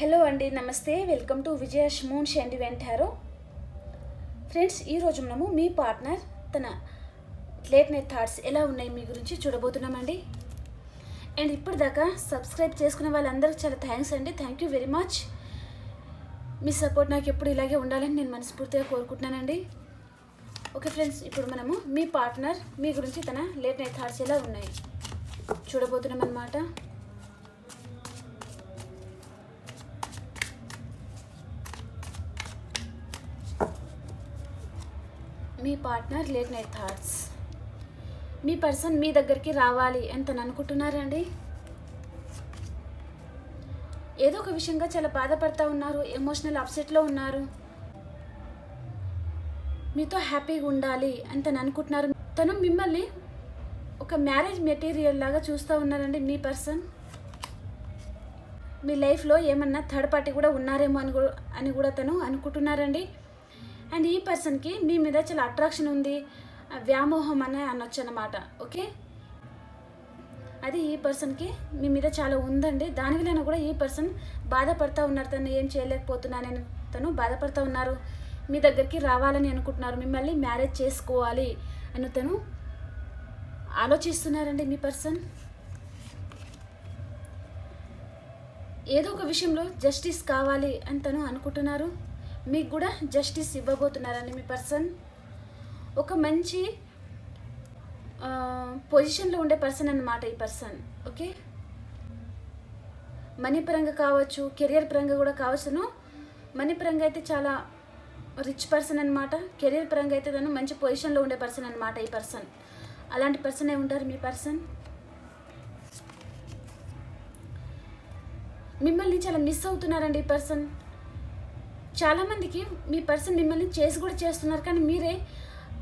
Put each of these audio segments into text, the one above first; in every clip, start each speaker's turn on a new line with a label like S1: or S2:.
S1: Hello అండి నమస్తే. Welcome to విజయ మూన్ షెండి వెంటారో ఫ్రెండ్స్ ఈరోజు మనము మీ పార్ట్నర్ తన లేట్ నైట్ థాట్స్ ఎలా ఉన్నాయి మీ గురించి చూడబోతున్నామండి. అండ్ ఇప్పటిదాకా సబ్స్క్రైబ్ చేసుకున్న వాళ్ళందరికీ చాలా థ్యాంక్స్ అండి. Thank you very much. Me support నాకు ఎప్పుడు ఇలాగే ఉండాలని నేను మనస్ఫూర్తిగా కోరుకుంటున్నానండి. ఓకే ఫ్రెండ్స్ ఇప్పుడు మనము మీ పార్ట్నర్ మీ గురించి తన లేట్ నైట్ థాట్స్ ఎలా ఉన్నాయి చూడబోతున్నాం అనమాట మీ పార్ట్నర్ లేట్ నైట్ థాట్స్. మీ పర్సన్ మీ దగ్గరికి రావాలి అని తను అనుకుంటున్నారండి ఏదో ఒక విషయంగా చాలా బాధపడతా ఉన్నారు ఎమోషనల్ అప్సెట్లో ఉన్నారు. మీతో హ్యాపీగా ఉండాలి అని తను అనుకుంటున్నారు తను మిమ్మల్ని ఒక మ్యారేజ్ మెటీరియల్ లాగా చూస్తూ ఉన్నారండి మీ పర్సన్. మీ లైఫ్లో ఏమన్నా థర్డ్ పార్టీ కూడా ఉన్నారేమో అని కూడా అని కూడా తను అనుకుంటున్నారండి. అండ్ ఈ పర్సన్కి మీ మీద చాలా అట్రాక్షన్ ఉంది వ్యామోహం అని అనొచ్చు అనమాట ఓకే? అది ఈ పర్సన్కి మీ మీద చాలా ఉందండి. దాని వలన కూడా ఈ పర్సన్ బాధపడతా ఉన్నారు. తను ఏం చేయలేకపోతున్నానని తను బాధపడతా ఉన్నారు. మీ దగ్గరికి రావాలని అనుకుంటున్నారు. మిమ్మల్ని మ్యారేజ్ చేసుకోవాలి అని తను ఆలోచిస్తున్నారండి మీ పర్సన్. ఏదో ఒక విషయంలో జస్టిస్ కావాలి అని తను అనుకుంటున్నారు. మీకు కూడా జస్టిస్ ఇవ్వబోతున్నారండి మీ పర్సన్ ఒక మంచి పొజిషన్లో ఉండే పర్సన్ అన్నమాట ఈ పర్సన్ ఓకే మనీ పరంగా కావచ్చు కెరియర్ పరంగా కూడా కావచ్చును మనీ పరంగా అయితే చాలా రిచ్ పర్సన్ అనమాట కెరియర్ పరంగా అయితే తను మంచి పొజిషన్లో ఉండే పర్సన్ అనమాట ఈ పర్సన్ అలాంటి పర్సనే ఉంటారు మీ పర్సన్ మిమ్మల్ని చాలా మిస్ అవుతున్నారండి ఈ పర్సన్ చాలామందికి మీ పర్సన్ మిమ్మల్ని చేసి కూడా చేస్తున్నారు కానీ మీరే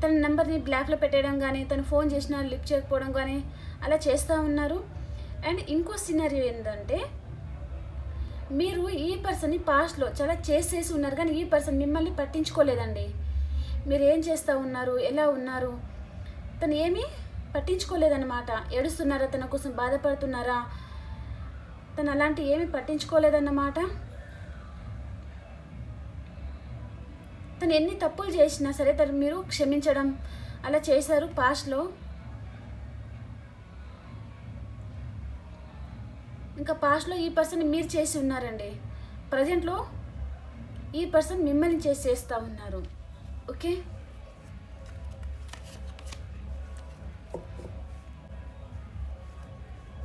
S1: తన నెంబర్ని బ్లాక్లో పెట్టేయడం కానీ తను ఫోన్ చేసినా లిఫ్ట్ చేయకపోవడం కానీ అలా చేస్తూ ఉన్నారు. అండ్ ఇంకో సినారియో ఏంటంటే మీరు ఈ పర్సన్ని పాస్ట్లో చాలా చేసేసి ఉన్నారు కానీ ఈ పర్సన్ మిమ్మల్ని పట్టించుకోలేదండి. మీరు ఏం చేస్తూ ఉన్నారు ఎలా ఉన్నారు? తను ఏమీ పట్టించుకోలేదన్నమాట. ఏడుస్తున్నారా తన కోసం బాధపడుతున్నారా? తను అలాంటి ఏమీ పట్టించుకోలేదన్నమాట. తను ఎన్ని తప్పులు చేసినా సరే తను మీరు క్షమించడం అలా చేశారు పాస్ట్లో. ఇంకా పాస్ట్లో ఈ పర్సన్ మీరు చేసి ఉన్నారండి. ప్రజెంట్లో ఈ పర్సన్ మిమ్మల్ని చేసి చేస్తూ ఉన్నారు. ఓకే?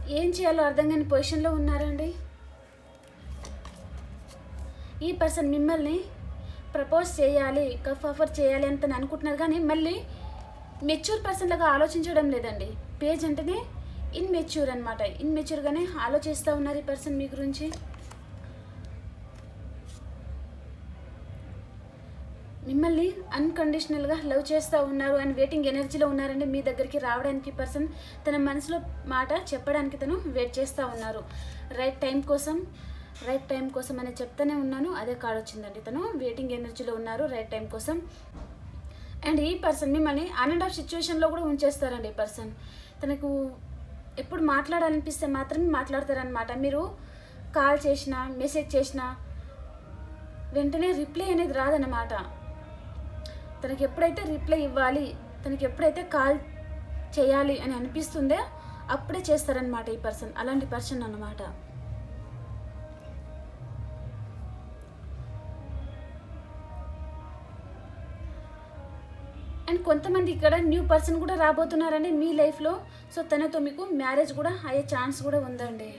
S1: ఏం చేయాలో అర్థం కాని పొజిషన్లో ఉన్నారండి? ఈ పర్సన్ మిమ్మల్ని ప్రపోజ్ చేయాలి కఫ్ ఆఫర్ చేయాలి అని తను అనుకుంటున్నారు. కానీ మళ్ళీ మెచ్యూర్ పర్సన్ లాగా ఆలోచించడం లేదండి. పేజ్ అంటేనే ఇన్మెచ్యూర్ అనమాట ఇన్మెచ్యూర్గానే ఆలోచిస్తూ ఉన్నారు ఈ పర్సన్ మీ గురించి. మిమ్మల్ని అన్కండిషనల్గా లవ్ చేస్తూ ఉన్నారు అండ్ వెయిటింగ్ ఎనర్జీలో ఉన్నారండి మీ దగ్గరికి రావడానికి పర్సన్ తన మనసులో మాట చెప్పడానికి తను వెయిట్ చేస్తూ ఉన్నారు. రైట్ టైం కోసం రైట్ టైం కోసం అని చెప్తానే ఉన్నాను. అదే కార్డ్ వచ్చిందండి తను. వెయిటింగ్ ఎనర్జీలో ఉన్నారు. రైట్ టైం కోసం. అండ్ ఈ పర్సన్ మిమ్మల్ని ఆన్ అండ్ ఆఫ్ సిచ్యువేషన్లో కూడా ఉంచేస్తారండి ఈ పర్సన్ తనకు ఎప్పుడు మాట్లాడాలనిపిస్తే మాత్రమే మాట్లాడతారనమాట మీరు కాల్ చేసినా మెసేజ్ చేసినా వెంటనే రిప్లై అనేది రాదనమాట తనకి ఎప్పుడైతే రిప్లై ఇవ్వాలి తనకి ఎప్పుడైతే కాల్ చేయాలి అని అనిపిస్తుందో అప్పుడే చేస్తారనమాట ఈ పర్సన్ అలాంటి పర్సన్ అన్నమాట. కొంతమంది ఇక్కడ న్యూ పర్సన్ కూడా రాబోతున్నారండి మీ లైఫ్లో సో తనతో మీకు మ్యారేజ్ కూడా అయ్యే ఛాన్స్ కూడా ఉందండి.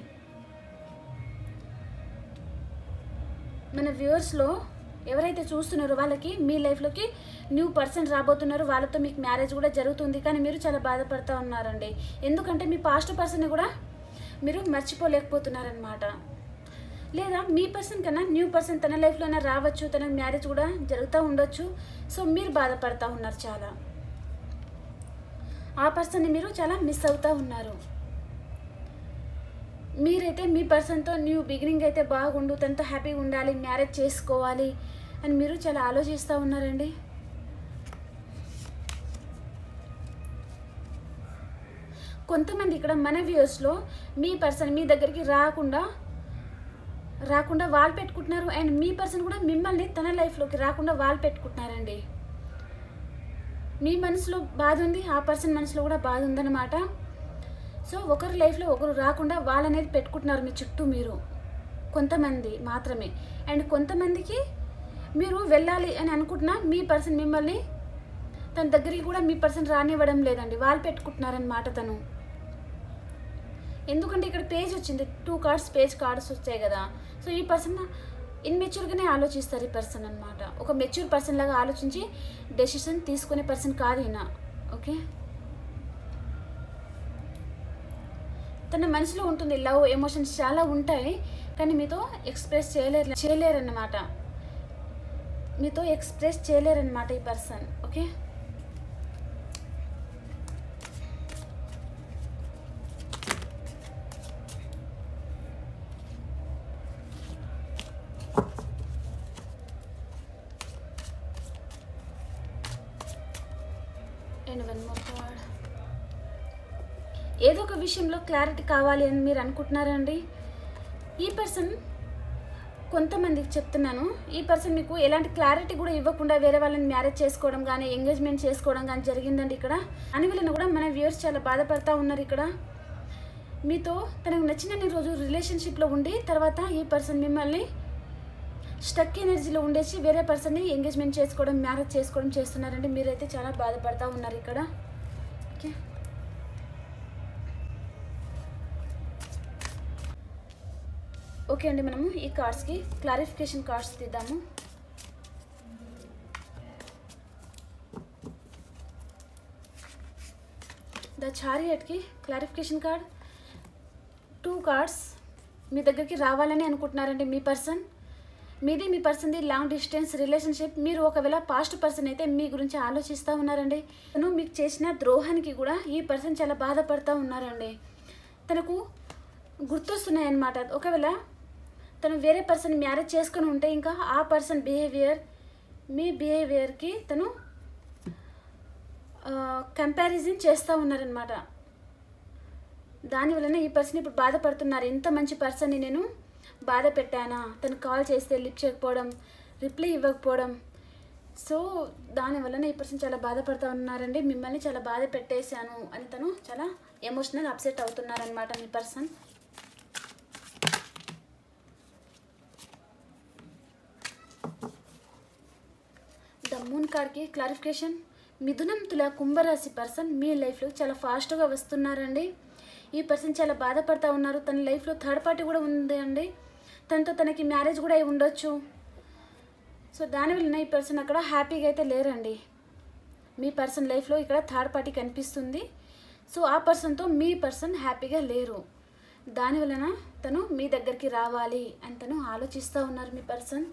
S1: మన వ్యూవర్స్లో ఎవరైతే చూస్తున్నారో వాళ్ళకి మీ లైఫ్లోకి న్యూ పర్సన్ రాబోతున్నారు వాళ్ళతో మీకు మ్యారేజ్ కూడా జరుగుతుంది. కానీ మీరు చాలా బాధపడుతూ ఉన్నారండి. ఎందుకంటే మీ పాస్ట్ పర్సన్ కూడా మీరు మర్చిపోలేకపోతున్నారనమాట లేదా మీ పర్సన్ కన్నా న్యూ పర్సన్ తన లైఫ్లోనే రావచ్చు తన మ్యారేజ్ కూడా జరుగుతూ ఉండొచ్చు. సో మీరు బాధపడతా ఉన్నారు చాలా. ఆ పర్సన్ని మీరు చాలా మిస్ అవుతూ ఉన్నారు. మీరైతే మీ పర్సన్తో న్యూ బిగినింగ్ అయితే బాగుండు తనతో హ్యాపీగా ఉండాలి మ్యారేజ్ చేసుకోవాలి అని మీరు చాలా ఆలోచిస్తూ ఉన్నారండి? కొంతమంది ఇక్కడ మన వ్యూస్లో మీ పర్సన్ మీ దగ్గరికి రాకుండా రాకుండా వాళ్ళు పెట్టుకుంటున్నారు అండ్ మీ పర్సన్ కూడా మిమ్మల్ని తన లైఫ్లోకి రాకుండా వాళ్ళు పెట్టుకుంటున్నారండి. మీ మనసులో బాధ ఉంది ఆ పర్సన్ మనసులో కూడా బాధ ఉందన్నమాట. సో ఒకరి లైఫ్లో ఒకరు రాకుండా వాళ్ళనేది పెట్టుకుంటున్నారు మీ చుట్టూ మీరు కొంతమంది మాత్రమే. అండ్ కొంతమందికి మీరు వెళ్ళాలి అని అనుకుంటున్నా మీ పర్సన్ మిమ్మల్ని తన దగ్గరికి కూడా మీ పర్సన్ రానివ్వడం లేదండి. వాళ్ళు పెట్టుకుంటున్నారనమాట తను. ఎందుకంటే ఇక్కడ పేజ్ వచ్చింది. టూ కార్డ్స్ పేజ్ కార్డ్స్ వచ్చాయి కదా. సో ఈ పర్సన్ ఇన్మెచ్యూర్గానే ఆలోచిస్తారు ఈ పర్సన్ అనమాట ఒక మెచ్యూర్ పర్సన్ లాగా ఆలోచించి డెసిషన్ తీసుకునే పర్సన్ కాదు ఈయన. ఓకే తన మనసులో ఉంటుంది లవ్ ఎమోషన్స్ చాలా ఉంటాయి కానీ మీతో ఎక్స్ప్రెస్ చేయలేరు చేయలేరన్నమాట. మీతో ఎక్స్ప్రెస్ చేయలేరన్నమాట ఈ పర్సన్ ఓకే క్లారిటీ కావాలి అని మీరు అనుకుంటున్నారండి? ఈ పర్సన్ కొంతమందికి చెప్తున్నాను. ఈ పర్సన్ మీకు ఎలాంటి క్లారిటీ కూడా ఇవ్వకుండా వేరే వాళ్ళని మ్యారేజ్ చేసుకోవడం కానీ ఎంగేజ్మెంట్ చేసుకోవడం కానీ జరిగిందండి ఇక్కడ. అని కూడా మన వ్యూవర్స్ చాలా బాధపడతా ఉన్నారు ఇక్కడ. మీతో తనకు నచ్చినన్ని రోజు రిలేషన్షిప్లో ఉండి తర్వాత ఈ పర్సన్ మిమ్మల్ని స్టక్ ఎనర్జీలో ఉండేసి వేరే పర్సన్ని ఎంగేజ్మెంట్ చేసుకోవడం మ్యారేజ్ చేసుకోవడం చేస్తున్నారండి. మీరైతే చాలా బాధపడతా ఉన్నారు ఇక్కడ. ఓకే అండి మనము ఈ కార్డ్స్కి క్లారిఫికేషన్ కార్డ్స్ తీద్దాము. ద చారియట్కి క్లారిఫికేషన్ కార్డ్. టూ కార్డ్స్ మీ దగ్గరికి రావాలని అనుకుంటున్నారండి మీ పర్సన్. మీది మీ పర్సన్ది లాంగ్ డిస్టెన్స్ రిలేషన్షిప్. మీరు ఒకవేళ పాస్ట్ పర్సన్ అయితే మీ గురించి ఆలోచిస్తూ ఉన్నారండి. తను మీకు చేసిన ద్రోహానికి కూడా ఈ పర్సన్ చాలా బాధపడుతూ ఉన్నారండి. తనకు గుర్తొస్తున్నాయి అన్నమాట ఒకవేళ తను వేరే పర్సన్ మ్యారేజ్ చేసుకుని ఉంటే ఇంకా ఆ పర్సన్ బిహేవియర్ మీ బిహేవియర్కి తను కంపారిజన్ చేస్తూ ఉన్నారనమాట దానివలన ఈ పర్సన్ ఇప్పుడు బాధపడుతున్నారు. ఎంత మంచి పర్సన్ని నేను బాధ పెట్టానా తను కాల్ చేస్తే లిఫ్ట్ చేయకపోవడం రిప్లై ఇవ్వకపోవడం. సో దానివలన ఈ పర్సన్ చాలా బాధపడుతూ ఉన్నారండి. మిమ్మల్ని చాలా బాధ పెట్టేశాను అని తను చాలా ఎమోషనల్ అప్సెట్ అవుతున్నారనమాట మీ పర్సన్ మూన్ కార్కి క్లారిఫికేషన్. మిథునం తుల కుంభరాశి పర్సన్ మీ లైఫ్లో చాలా ఫాస్ట్గా వస్తున్నారండి. ఈ పర్సన్ చాలా బాధపడతా ఉన్నారు. తన లైఫ్లో థర్డ్ పార్టీ కూడా ఉంది అండి. తనతో తనకి మ్యారేజ్ కూడా అయి ఉండొచ్చు. సో దానివల్ల ఈ పర్సన్ అక్కడ హ్యాపీగా అయితే లేరండి. మీ పర్సన్ లైఫ్లో ఇక్కడ థర్డ్ పార్టీ కనిపిస్తుంది. సో ఆ పర్సన్తో మీ పర్సన్ హ్యాపీగా లేరు. దాని వలన తను మీ దగ్గరికి రావాలి అని తను ఆలోచిస్తూ ఉన్నారు మీ పర్సన్.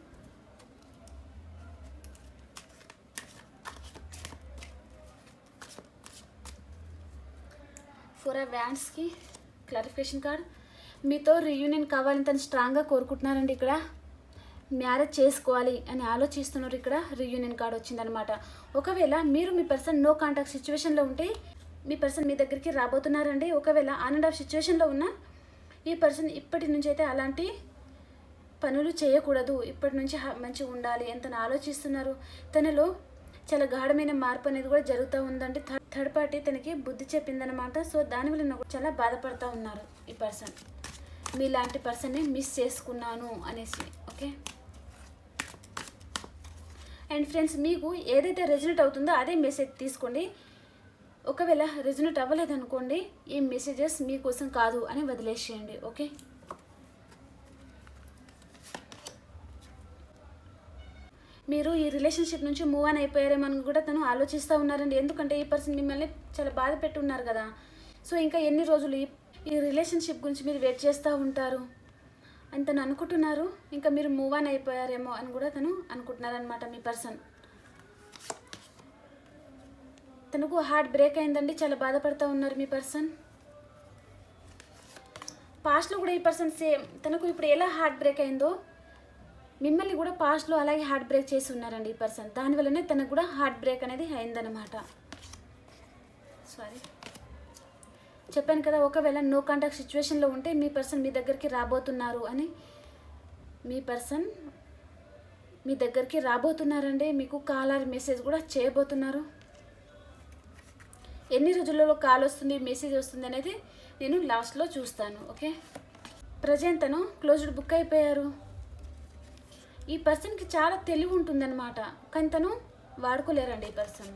S1: ఫోర్ ఆ వ్యాండ్స్కి క్లారిఫికేషన్ కార్డ్. మీతో రీయూనియన్ కావాలని తను స్ట్రాంగ్గా కోరుకుంటున్నారండి ఇక్కడ. మ్యారేజ్ చేసుకోవాలి అని ఆలోచిస్తున్నారు ఇక్కడ. రీయూనియన్ కార్డ్ వచ్చిందనమాట ఒకవేళ మీరు మీ పర్సన్ నో కాంటాక్ట్ సిచ్యువేషన్లో ఉంటే మీ పర్సన్ మీ దగ్గరికి రాబోతున్నారండి. ఒకవేళ ఆన్ అండ్ ఆఫ్ సిచ్యువేషన్లో ఉన్న ఈ పర్సన్ ఇప్పటి నుంచి అయితే అలాంటి పనులు చేయకూడదు. ఇప్పటి నుంచి మంచిగా ఉండాలి అని తను ఆలోచిస్తున్నారు. తనలో చాలా గాఢమైన మార్పు అనేది కూడా జరుగుతూ ఉందండి. థర్డ్ థర్డ్ పార్టీ తనకి బుద్ధి చెప్పిందనమాట సో దానివల్ల వలన చాలా బాధపడుతూ ఉన్నారు ఈ పర్సన్. మీలాంటి పర్సన్ని మిస్ చేసుకున్నాను అనేసి ఓకే? అండ్ ఫ్రెండ్స్ మీకు ఏదైతే రెజినేట్ అవుతుందో అదే మెసేజ్ తీసుకోండి. ఒకవేళ రెజినేట్ అవ్వలేదనుకోండి ఈ మెసేజెస్ మీకోసం కాదు అని వదిలేసేయండి ఓకే? మీరు ఈ రిలేషన్షిప్ నుంచి మూవ్ ఆన్ అయిపోయారేమో అని కూడా తను ఆలోచిస్తూ ఉన్నారండి. ఎందుకంటే ఈ పర్సన్ మిమ్మల్ని చాలా బాధ పెట్టి ఉన్నారు కదా. సో ఇంకా ఎన్ని రోజులు ఈ ఈ రిలేషన్షిప్ గురించి మీరు వెయిట్ చేస్తూ ఉంటారు? అని తను అనుకుంటున్నారు. ఇంకా మీరు మూవ్ ఆన్ అయిపోయారేమో అని కూడా తను అనుకుంటున్నారనమాట మీ పర్సన్ తనకు హార్ట్ బ్రేక్ అయిందండి. చాలా బాధపడుతూ ఉన్నారు మీ పర్సన్ పాస్ట్లో కూడా ఈ పర్సన్ సేమ్ తనకు ఇప్పుడు ఎలా హార్ట్ బ్రేక్ అయిందో మిమ్మల్ని కూడా పాస్ట్లో అలాగే హార్ట్ బ్రేక్ చేసి ఉన్నారండి ఈ పర్సన్. దానివల్లనే తనకు కూడా హార్ట్ బ్రేక్ అనేది అయిందనమాట సారీ చెప్పాను కదా ఒకవేళ నో కాంటాక్ట్ సిచ్యువేషన్లో ఉంటే మీ పర్సన్ మీ దగ్గరికి రాబోతున్నారు అని. మీ పర్సన్ మీ దగ్గరికి రాబోతున్నారండి మీకు కాల్ ఆర్ మెసేజ్ కూడా చేయబోతున్నారు. ఎన్ని రోజులలో కాల్ వస్తుంది మెసేజ్ వస్తుంది అనేది నేను లాస్ట్లో చూస్తాను ఓకే? ప్రజెంట్ తను క్లోజ్డ్ బుక్ అయిపోయారు. ఈ పర్సన్కి చాలా తెలివి ఉంటుందన్నమాట. కానీ తను వాడుకోలేరండి ఈ పర్సన్.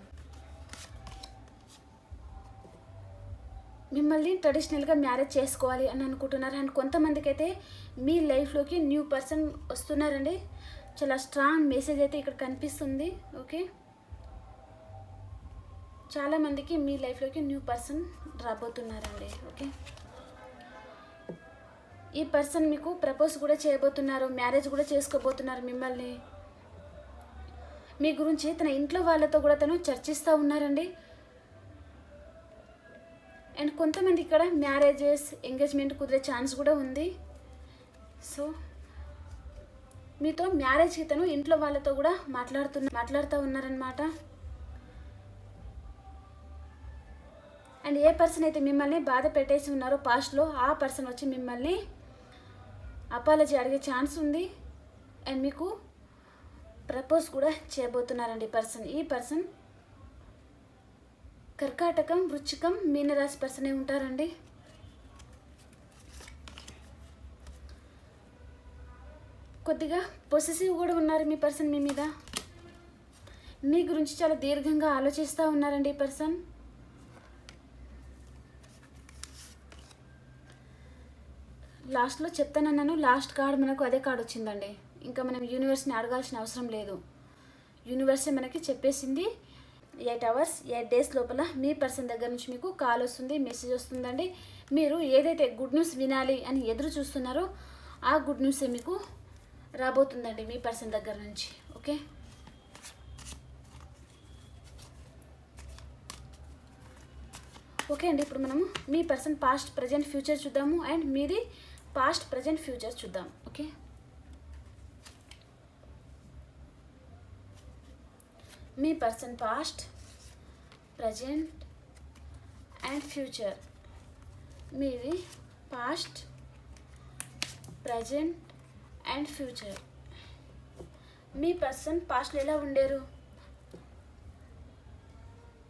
S1: మిమ్మల్ని ట్రెడిషనల్గా మ్యారేజ్ చేసుకోవాలి అని అనుకుంటున్నారు. అండ్ కొంతమందికి అయితే మీ లైఫ్లోకి న్యూ పర్సన్ వస్తున్నారండి. చాలా స్ట్రాంగ్ మెసేజ్ అయితే ఇక్కడ కనిపిస్తుంది. ఓకే? చాలామందికి మీ లైఫ్లోకి న్యూ పర్సన్ రాబోతున్నారండి. ఓకే? ఈ పర్సన్ మీకు ప్రపోజ్ కూడా చేయబోతున్నారు మ్యారేజ్ కూడా చేసుకోబోతున్నారు మిమ్మల్ని. మీ గురించి తన ఇంట్లో వాళ్ళతో కూడా తను చర్చిస్తూ ఉన్నారండి. అండ్ కొంతమంది ఇక్కడ మ్యారేజెస్ ఎంగేజ్మెంట్ కుదిరే ఛాన్స్ కూడా ఉంది. సో మీతో మ్యారేజ్కి తను ఇంట్లో వాళ్ళతో కూడా మాట్లాడుతున్న మాట్లాడుతూ ఉన్నారనమాట అండ్ ఏ పర్సన్ అయితే మిమ్మల్ని బాధ పెట్టేసి ఉన్నారో పాస్ట్లో ఆ పర్సన్ వచ్చి మిమ్మల్ని అపాలజీ అడిగే ఛాన్స్ ఉంది. అండ్ మీకు ప్రపోజ్ కూడా చేయబోతున్నారండి పర్సన్. ఈ పర్సన్ కర్కాటకం వృచ్చికం మీనరాశి పర్సనే ఉంటారండి. కొద్దిగా పొసెసివ్ కూడా ఉన్నారు మీ పర్సన్ మీ మీద. మీ గురించి చాలా దీర్ఘంగా ఆలోచిస్తూ ఉన్నారండి ఈ పర్సన్. లాస్ట్లో చెప్తానన్నాను లాస్ట్ కార్డ్ మనకు అదే కార్డ్ వచ్చిందండి. ఇంకా మనం యూనివర్స్ని అడగాల్సిన అవసరం లేదు. యూనివర్సే మనకి చెప్పేసింది. ఎయిట్ అవర్స్ ఎయిట్ డేస్ లోపల మీ పర్సన్ దగ్గర నుంచి మీకు కాల్ వస్తుంది మెసేజ్ వస్తుందండి. మీరు ఏదైతే గుడ్ న్యూస్ వినాలి అని ఎదురు చూస్తున్నారో ఆ గుడ్ న్యూసే మీకు రాబోతుందండి మీ పర్సన్ దగ్గర నుంచి. ఓకే? ఓకే అండి. ఇప్పుడు మనము మీ పర్సన్ పాస్ట్ ప్రజెంట్ ఫ్యూచర్ చూద్దాము. అండ్ మీది పాస్ట్ ప్రజెంట్ ఫ్యూచర్ చూద్దాం okay? Me person past present and future మీది పాస్ట్ ప్రజెంట్ అండ్ ఫ్యూచర్ మీ పర్సన్ పాస్ట్లో ఎలా ఉండేరు?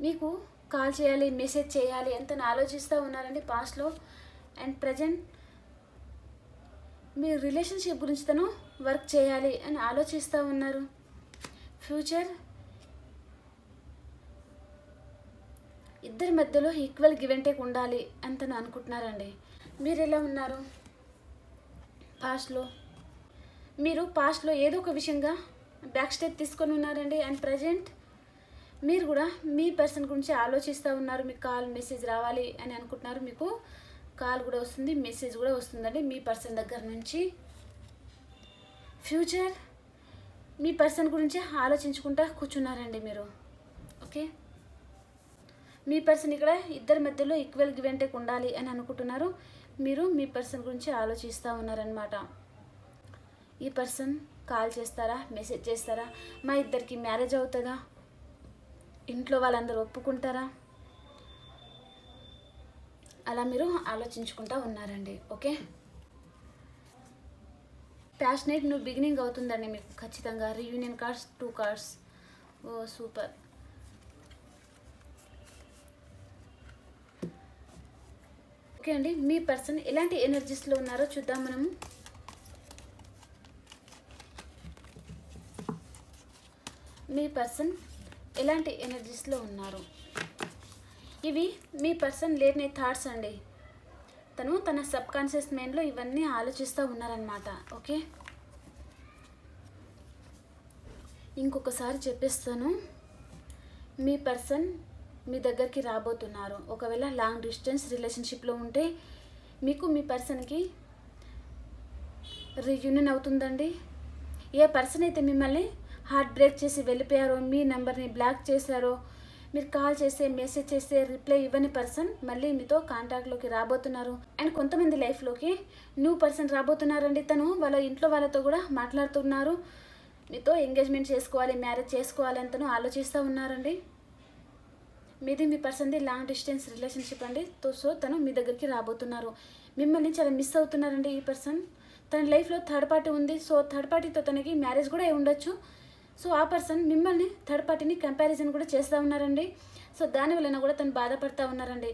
S1: మీకు కాల్ చేయాలి మెసేజ్ చేయాలి ఎంత ఆలోచిస్తూ ఉన్నారండి పాస్ట్లో అండ్ ప్రజెంట్ మీ రిలేషన్షిప్ గురించి తను వర్క్ చేయాలి అని ఆలోచిస్తూ ఉన్నారు. ఫ్యూచర్? ఇద్దరి మధ్యలో ఈక్వల్ గివ్ అండ్ టేక్ ఉండాలి అని తను అనుకుంటున్నారండి. మీరు ఎలా ఉన్నారు? పాస్ట్లో? మీరు పాస్ట్లో ఏదో ఒక విషయంగా బ్యాక్ స్టెప్ తీసుకొని ఉన్నారండి అండ్ ప్రజెంట్ మీరు కూడా మీ పర్సన్ గురించి ఆలోచిస్తూ ఉన్నారు. మీకు కాల్ మెసేజ్ రావాలి అని అనుకుంటున్నారు. మీకు కాల్ కూడా వస్తుంది మెసేజ్ కూడా వస్తుందండి. మీ పర్సన్ దగ్గర నుంచి. ఫ్యూచర్ మీ పర్సన్ గురించి ఆలోచించుకుంటా కూర్చున్నారండి మీరు. ఓకే? మీ పర్సన్ ఇక్కడ ఇద్దరి మధ్యలో ఈక్వల్ గివ్ అండ్ టేక్ ఉండాలి అని అనుకుంటున్నారు. మీరు మీ పర్సన్ గురించి ఆలోచిస్తూ ఉన్నారనమాట ఈ పర్సన్ కాల్ చేస్తారా మెసేజ్ చేస్తారా? మా ఇద్దరికి మ్యారేజ్ అవుతుందా? ఇంట్లో వాళ్ళందరూ ఒప్పుకుంటారా? అలా మీరు ఆలోచించుకుంటూ ఉన్నారండి ఓకే? ప్యాషనేట్ నువ్వు బిగినింగ్ అవుతుందండి మీకు ఖచ్చితంగా. Reunion cards two cards oh super okay అండి మీ పర్సన్ ఎలాంటి ఎనర్జీస్లో ఉన్నారో చూద్దాం మనము. మీ పర్సన్ ఎలాంటి ఎనర్జీస్లో ఉన్నారు? ఇవి మీ పర్సన్ లేని థాట్స్ అండి. తను తన సబ్ కాన్షియస్ మైండ్లో ఇవన్నీ ఆలోచిస్తూ ఉన్నారనమాట ఓకే? ఇంకొకసారి చెప్పేస్తాను. మీ పర్సన్ మీ దగ్గరికి రాబోతున్నారు. ఒకవేళ లాంగ్ డిస్టెన్స్ రిలేషన్షిప్లో ఉంటే మీకు మీ పర్సన్కి రీయూనియన్ అవుతుందండి. ఏ పర్సన్ అయితే మిమ్మల్ని హార్ట్ బ్రేక్ చేసి వెళ్ళిపోయారో మీ నెంబర్ని బ్లాక్ చేశారో మీరు కాల్ చేస్తే మెసేజ్ చేస్తే రిప్లై ఇవ్వని పర్సన్ మళ్ళీ మీతో కాంటాక్ట్లోకి రాబోతున్నారు. అండ్ కొంతమంది లైఫ్లోకి న్యూ పర్సన్ రాబోతున్నారండి. తను వాళ్ళ ఇంట్లో వాళ్ళతో కూడా మాట్లాడుతున్నారు. మీతో ఎంగేజ్మెంట్ చేసుకోవాలి మ్యారేజ్ చేసుకోవాలి అని తను ఆలోచిస్తూ ఉన్నారండి. మీది మీ పర్సన్ది లాంగ్ డిస్టెన్స్ రిలేషన్షిప్ అండి. సో తను మీ దగ్గరికి రాబోతున్నారు. మిమ్మల్ని చాలా మిస్ అవుతున్నారండి ఈ పర్సన్. తన లైఫ్లో థర్డ్ పార్టీ ఉంది. సో థర్డ్ పార్టీతో తనకి మ్యారేజ్ కూడా అయి ఉండొచ్చు. సో ఆ పర్సన్ మిమ్మల్ని థర్డ్ పార్టీని కంపారిజన్ కూడా చేస్తూ ఉన్నారండి. సో దాని వలన కూడా తను బాధపడతా ఉన్నారండి.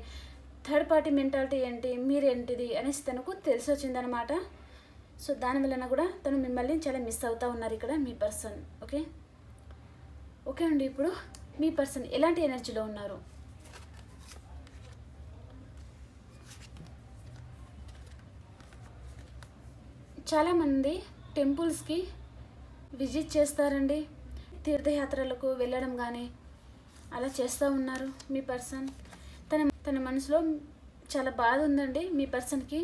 S1: థర్డ్ పార్టీ మెంటాలిటీ ఏంటి మీరేంటిది అనేసి తనకు తెలిసి వచ్చిందనమాట సో దాని వలన కూడా తను మిమ్మల్ని చాలా మిస్ అవుతూ ఉన్నారు ఇక్కడ మీ పర్సన్ ఓకే? ఓకే అండి ఇప్పుడు మీ పర్సన్ ఎలాంటి ఎనర్జీలో ఉన్నారు? చాలామంది టెంపుల్స్కి విజిట్ చేస్తారండి. తీర్థయాత్రలకు వెళ్ళడం కానీ అలా చేస్తూ ఉన్నారు మీ పర్సన్. తన తన మనసులో చాలా బాధ ఉందండి మీ పర్సన్కి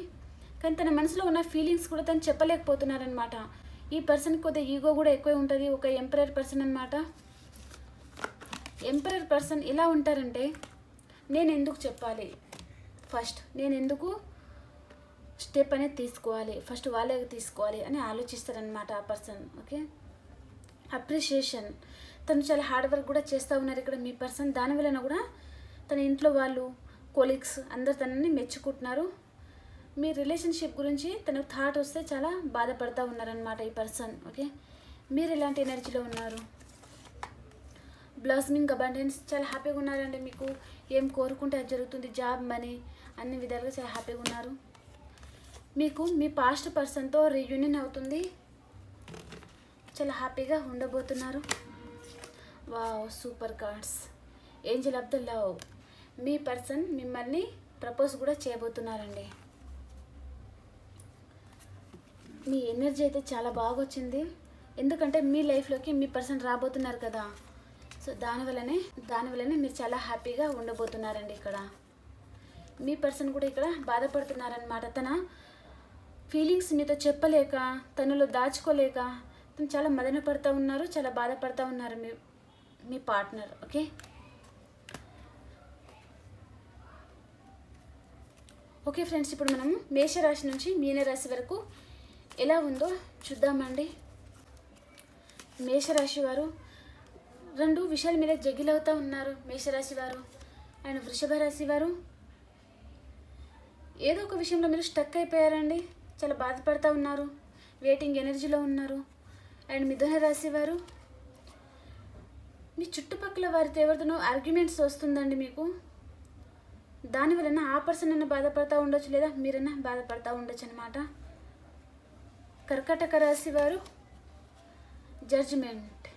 S1: కానీ తన మనసులో ఉన్న ఫీలింగ్స్ కూడా తను చెప్పలేకపోతున్నారనమాట ఈ పర్సన్కి కొద్దిగా ఈగో కూడా ఎక్కువ ఉంటుంది ఒక ఎంపరర్ పర్సన్ అనమాట ఎంపరర్ పర్సన్ ఇలా ఉంటారంటే నేను ఎందుకు చెప్పాలి? ఫస్ట్ నేను ఎందుకు స్టెప్ అనేది తీసుకోవాలి. ఫస్ట్ వాళ్ళే తీసుకోవాలి అని ఆలోచిస్తారనమాట ఆ పర్సన్ ఓకే? అప్రిషియేషన్. తను చాలా హార్డ్ వర్క్ కూడా చేస్తూ ఉన్నారు ఇక్కడ మీ పర్సన్. దాని వలన కూడా తన ఇంట్లో వాళ్ళు కొలీగ్స్ అందరు తనని మెచ్చుకుంటున్నారు. మీ రిలేషన్షిప్ గురించి తనకు థాట్ వస్తే చాలా బాధపడతా ఉన్నారనమాట ఈ పర్సన్ ఓకే? మీరు ఎలాంటి ఎనర్జీలో ఉన్నారు? బ్లాస్మింగ్ అబండెన్స్ చాలా హ్యాపీగా ఉన్నారండి మీకు. ఏం కోరుకుంటే అది జరుగుతుంది. జాబ్ మనీ అన్ని విధాలుగా చాలా హ్యాపీగా ఉన్నారు. మీకు మీ పాస్ట్ పర్సన్తో రీయూనియన్ అవుతుంది. చాలా హ్యాపీగా ఉండబోతున్నారు. Wow super cards angel of the love me person మిమ్మల్ని ప్రపోజ్ కూడా చేయబోతున్నారండి. మీ ఎనర్జీ అయితే చాలా బాగా వచ్చింది ఎందుకంటే మీ లైఫ్లోకి మీ పర్సన్ రాబోతున్నారు కదా. సో దానివల్లనే దానివల్లనే మీరు చాలా హ్యాపీగా ఉండబోతున్నారండి ఇక్కడ. మీ పర్సన్ కూడా ఇక్కడ బాధపడుతున్నారనమాట తన ఫీలింగ్స్ మీతో చెప్పలేక తనలో దాచుకోలేక తను చాలా మదన పడుతూ ఉన్నారు చాలా బాధపడుతూ ఉన్నారు మీ మీ పార్ట్నర్ ఓకే? ఓకే ఫ్రెండ్స్ ఇప్పుడు మనము మేషరాశి నుంచి మీనరాశి వరకు ఎలా ఉందో చూద్దామండి. మేషరాశి వారు రెండు విషయాల మీద జగిలవుతూ ఉన్నారు మేషరాశి వారు అండ్ వృషభ రాశి వారు. ఏదో ఒక విషయంలో మీరు స్టక్ అయిపోయారండి. చాలా బాధపడుతూ ఉన్నారు. వెయిటింగ్ ఎనర్జీలో ఉన్నారు. అండ్ మిథున రాశి వారు మీ చుట్టుపక్కల వారితో ఎవరితోనో ఆర్గ్యుమెంట్స్ వస్తుందండి మీకు. దాని వలన ఆ పర్సన్ అయినా బాధపడతా ఉండొచ్చు లేదా మీరైనా బాధపడతా ఉండొచ్చు అనమాట కర్కాటక రాశి వారు జడ్జిమెంట్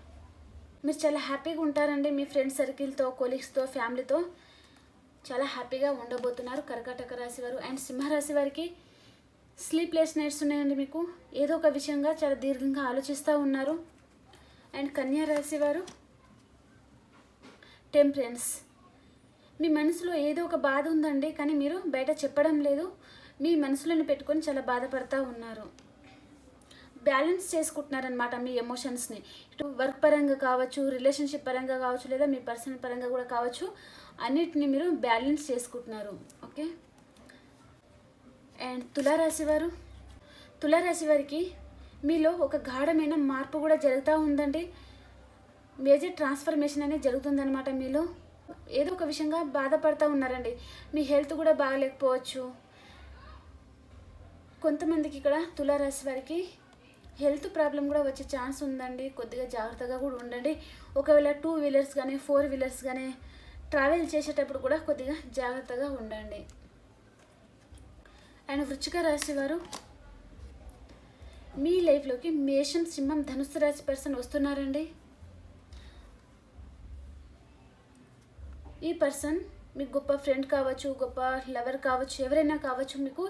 S1: మీరు చాలా హ్యాపీగా ఉంటారండి మీ ఫ్రెండ్స్ సర్కిల్తో కొలీగ్స్తో ఫ్యామిలీతో చాలా హ్యాపీగా ఉండబోతున్నారు కర్కాటక రాశి వారు. అండ్ సింహరాశి వారికి స్లీప్లెస్ నైట్స్ ఉన్నాయండి మీకు? ఏదో ఒక విషయంగా చాలా దీర్ఘంగా ఆలోచిస్తూ ఉన్నారు. అండ్ కన్యా రాశి వారు? టెంపరెన్స్ మీ మనసులో ఏదో ఒక బాధ ఉందండి కానీ మీరు బయట చెప్పడం లేదు. మీ మనసులోని పెట్టుకొని చాలా బాధపడతా ఉన్నారు. బ్యాలెన్స్ చేసుకుంటున్నారనమాట మీ ఎమోషన్స్ని ఇటు వర్క్ పరంగా కావచ్చు రిలేషన్షిప్ పరంగా కావచ్చు లేదా మీ పర్సనల్ పరంగా కూడా కావచ్చు అన్నిటిని మీరు బ్యాలెన్స్ చేసుకుంటున్నారు. ఓకే అండ్ తులారాశి వారు? తులారాశి వారికి మీలో ఒక గాఢమైన మార్పు కూడా జరుగుతూ ఉందండి. మేజర్ ట్రాన్స్ఫర్మేషన్ అనేది జరుగుతుందనమాట మీలో. ఏదో ఒక విషయంగా బాధపడుతూ ఉన్నారండి. మీ హెల్త్ కూడా బాగలేకపోవచ్చు. కొంతమందికి ఇక్కడ తులారాశి వారికి హెల్త్ ప్రాబ్లం కూడా వచ్చే ఛాన్స్ ఉందండి. కొద్దిగా జాగ్రత్తగా కూడా ఉండండి. ఒకవేళ టూ వీలర్స్ కానీ ఫోర్ వీలర్స్ కానీ ట్రావెల్ చేసేటప్పుడు కూడా కొద్దిగా జాగ్రత్తగా ఉండండి. అండ్ వృచ్చిక రాశి వారు మీ లైఫ్లోకి మేషం సింహం ధనుసు రాశి పర్సన్ వస్తున్నారండి. ఈ పర్సన్ మీకు గొప్ప ఫ్రెండ్ కావచ్చు గొప్ప లవర్ కావచ్చు ఎవరైనా కావచ్చు మీకు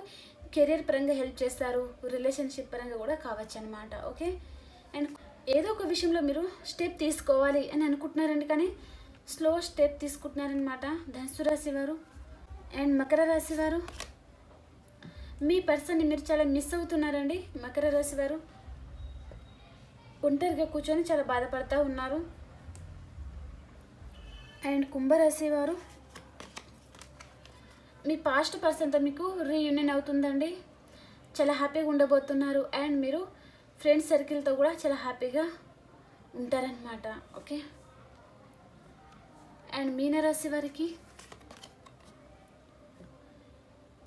S1: కెరీర్ పరంగా హెల్ప్ చేస్తారు రిలేషన్షిప్ పరంగా కూడా కావచ్చు అనమాట ఓకే అండ్ ఏదో ఒక విషయంలో మీరు స్టెప్ తీసుకోవాలి అని అనుకుంటున్నారండి కానీ స్లో స్టెప్ తీసుకుంటున్నారనమాట ధనుసు రాశి వారు అండ్ మకర రాశి వారు. మీ పర్సన్ని మీరు చాలా మిస్ అవుతున్నారండి మకర రాశి వారు. ఒంటరిగా కూర్చొని చాలా బాధపడతా ఉన్నారు. అండ్ కుంభరాశి వారు మీ పాస్ట్ పర్సన్తో మీకు రీయూనియన్ అవుతుందండి. చాలా హ్యాపీగా ఉండబోతున్నారు. అండ్ మీరు ఫ్రెండ్స్ సర్కిల్తో కూడా చాలా హ్యాపీగా ఉంటారనమాట ఓకే? అండ్ మీనరాశి వారికి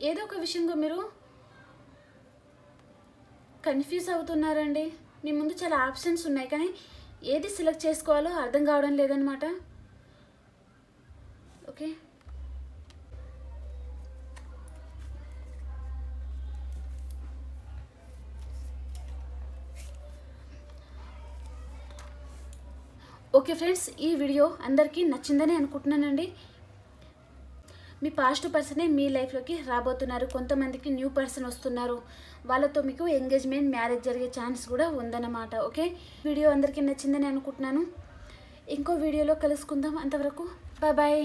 S1: ఏదో ఒక విషయంలో మీరు కన్ఫ్యూజ్ అవుతున్నారండి. మీ ముందు చాలా ఆప్షన్స్ ఉన్నాయి కానీ ఏది సెలెక్ట్ చేసుకోవాలో అర్థం కావడం లేదనమాట ఓకే. ఓకే ఫ్రెండ్స్ ఈ వీడియో అందరికీ నచ్చిందని అనుకుంటున్నానండి. మీ పాస్ట్ పర్సనే మీ లైఫ్లోకి రాబోతున్నారు. కొంతమందికి న్యూ పర్సన్ వస్తున్నారు. వాళ్ళతో మీకు ఎంగేజ్మెంట్ మ్యారేజ్ జరిగే ఛాన్స్ కూడా ఉందన్నమాట ఓకే? వీడియో అందరికీ నచ్చిందని అనుకుంటున్నాను. ఇంకో వీడియోలో కలుసుకుందాం. అంతవరకు బాయ్ బాయ్